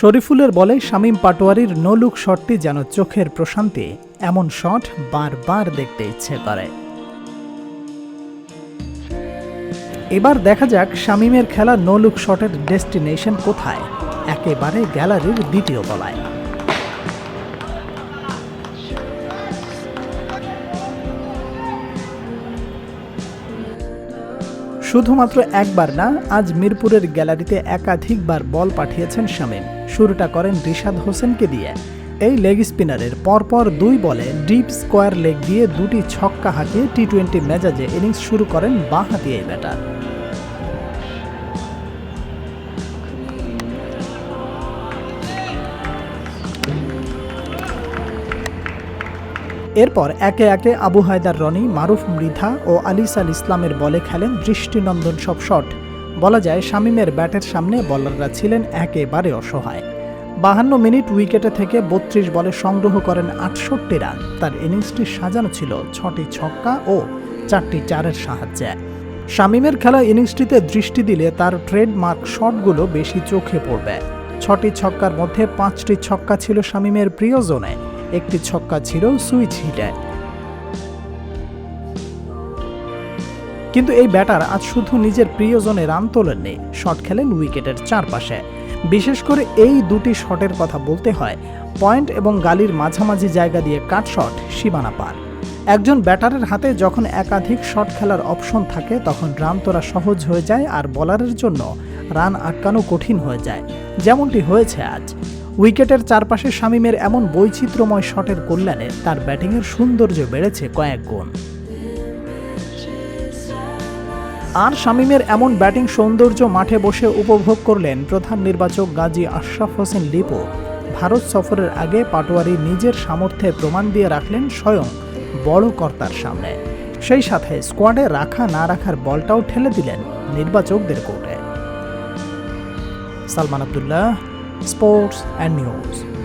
শরীফুলের বলে শামীম পাটোয়ারির no look শটটি যেন চোখের প্রশান্তি, এমন শট বারবার দেখতে ইচ্ছে করে। এবার দেখা যাক শামীমের খেলা নো লুক শটের ডেস্টিনেশন কোথায়। একেবারে গ্যালারির দ্বিতীয় তলায়। শুধুমাত্র একবার না, আজ মিরপুরের গ্যালারিতে একাধিকবার বল পাঠিয়েছেন শামীম। শুরুটা করেন রিশাদ হোসেনকে দিয়ে। এই লেগ স্পিনারের পরপর দুই বলে ডিপ স্কোয়ার লেগ দিয়ে দুটি ছক্কা হাঁকিয়ে টি টোয়েন্টি মেজাজে ইনিংস শুরু করেন বাঁ হাতি এই ব্যাটার। এরপর একে একে আবু হায়দার রনি, মারুফ মৃধা ও আলিসাল ইসলামের বলে খেলেন দৃষ্টিনন্দন সব শট। বলা যায়, শামীমের ব্যাটের সামনে বলাররা ছিলেন একেবারে অসহায়। বাহান্ন মিনিট উইকেটে থেকে বত্রিশ বলে সংগ্রহ করেন আটষট্টি রান। তার ইনিংসটি সাজানো ছিল ছটি ছক্কা ও চারটি চারের সাহায্যে। শামীমের খেলা ইনিংসটিতে দৃষ্টি দিলে তার ট্রেডমার্ক শটগুলো বেশি চোখে পড়বে। ছটি ছক্কার মধ্যে পাঁচটি ছক্কা ছিল শামীমের প্রিয় জোনে। একটি ছক্কা ছিল সুইচ হিটে কিন্তু এই ব্যাটার আজ শুধু নিজের প্রিয়জনে রান তোলেননি শট খেলেন উইকেটের চারপাশে। বিশেষ করে এই দুটি শটের কথা বলতে হয়, পয়েন্ট এবং গালির মাঝামাঝি জায়গা দিয়ে কাট শট সীমানা পার। একজন ব্যাটারের হাতে যখন একাধিক শট খেলার অপশন থাকে, তখন রান তোলা সহজ হয়ে যায় আর বলারের জন্য রান আটকানো কঠিন হয়ে যায়, যেমনটি হয়েছে আজ। উইকেটের চারপাশে শামীমের এমন বৈচিত্র্যময় শটের কল্যাণে তার ব্যাটিংয়ের সৌন্দর্য বেড়েছে কয়েক গুণ। আর শামীমের এমন ব্যাটিং সৌন্দর্য মাঠে বসে উপভোগ করলেন প্রধান নির্বাচক গাজী আশরাফ হোসেন লিপু। ভারত সফরের আগে পাটোয়ারি নিজের সামর্থ্যে প্রমাণ দিয়ে রাখলেন স্বয়ং বড় কর্তার সামনে। সেই সাথে স্কোয়াডে রাখা না রাখার বলটাও ঠেলে দিলেন নির্বাচকদের কোর্টে। Salman Abdullah sports and news.